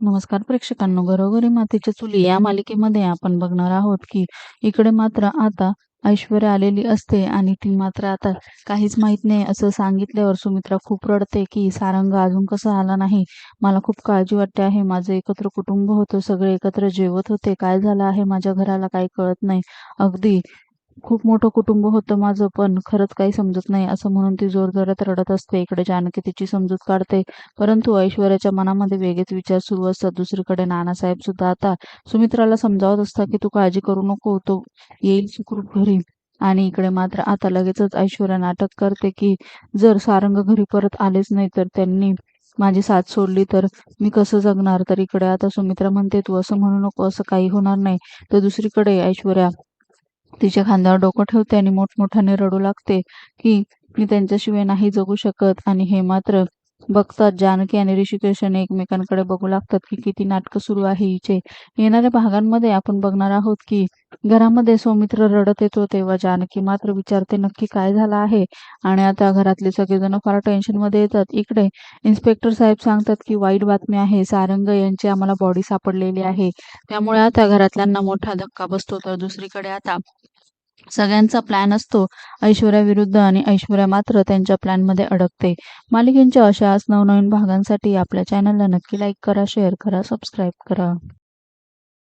नमस्कार प्रेक्षकांनो घरोघरी मातीच्या चुली या मालिकेमध्ये आपण बघणार आहोत की इकडे मात्र आता ऐश्वर्या आलेली असते आणि ती मात्र आता काहीच माहीत नाही असं सांगितल्यावर सुमित्रा खूप रडते की सारंग अजून कसा आला नाही? मला खूप काळजी वाटते आहे. माझं एकत्र कुटुंब होतं. सगळे एकत्र जेवत होते. काय झालं आहे? माझ्या घराला काही कळत नाही. अगदी खूप मोठं कुटुंब होतं माझं पण खरंच काही समजत नाही. असं म्हणून ती जोरजोरात रडत असते. इकडे जानकी तिची समजूत काढते. परंतु ऐश्वर्याच्या मनामध्ये वेगळेच विचार सुरू असतात. दुसरीकडे नानासाहेब सुद्धा आता सुमित्राला समजावत असता की तू काळजी करू नको. तो येईल सुखरूप घरी. आणि इकडे मात्र आता लगेचच ऐश्वर्या नाटक करते की जर सारंग घरी परत आलेच नाही तर त्यांनी माझी साथ सोडली तर मी कसं जगणार? तर इकडे आता सुमित्रा म्हणते तू असं म्हणू नको. असं काही होणार नाही. तर दुसरीकडे ऐश्वर्या तिच्या खांद्यावर डोकं ठेवते आणि मोठमोठ्याने रडू लागते की मी त्यांच्याशिवाय नाही जगू शकत आणि हे मात्र बघतात. जानकी आणि ऋषिकेशाने एकमेकांकडे बघू लागतात की किती नाटकं सुरू आहे हिचे. येणाऱ्या भागांमध्ये आपण बघणार आहोत की घरामध्ये सौमित्र रडत येतो तेव्हा जानकी मात्र विचारते नक्की काय झालं आहे? आणि आता घरातले सगळेजण फार टेन्शनमध्ये येतात. इकडे इन्स्पेक्टर साहेब सांगतात की वाईट बातमी आहे. सारंग यांची आम्हाला बॉडी सापडलेली आहे. त्यामुळे आता घरातल्यांना मोठा धक्का बसतो तर दुसरीकडे आता सगळ्यांचा प्लॅन असतो. ऐश्वर्या विरुद्ध आणि ऐश्वर्या मात्र त्यांच्या प्लॅनमध्ये अडकते. मालिकेंच्या अशाच नवनवीन भागांसाठी आपल्या चॅनलला नक्की लाईक करा शेअर करा सबस्क्राईब करा.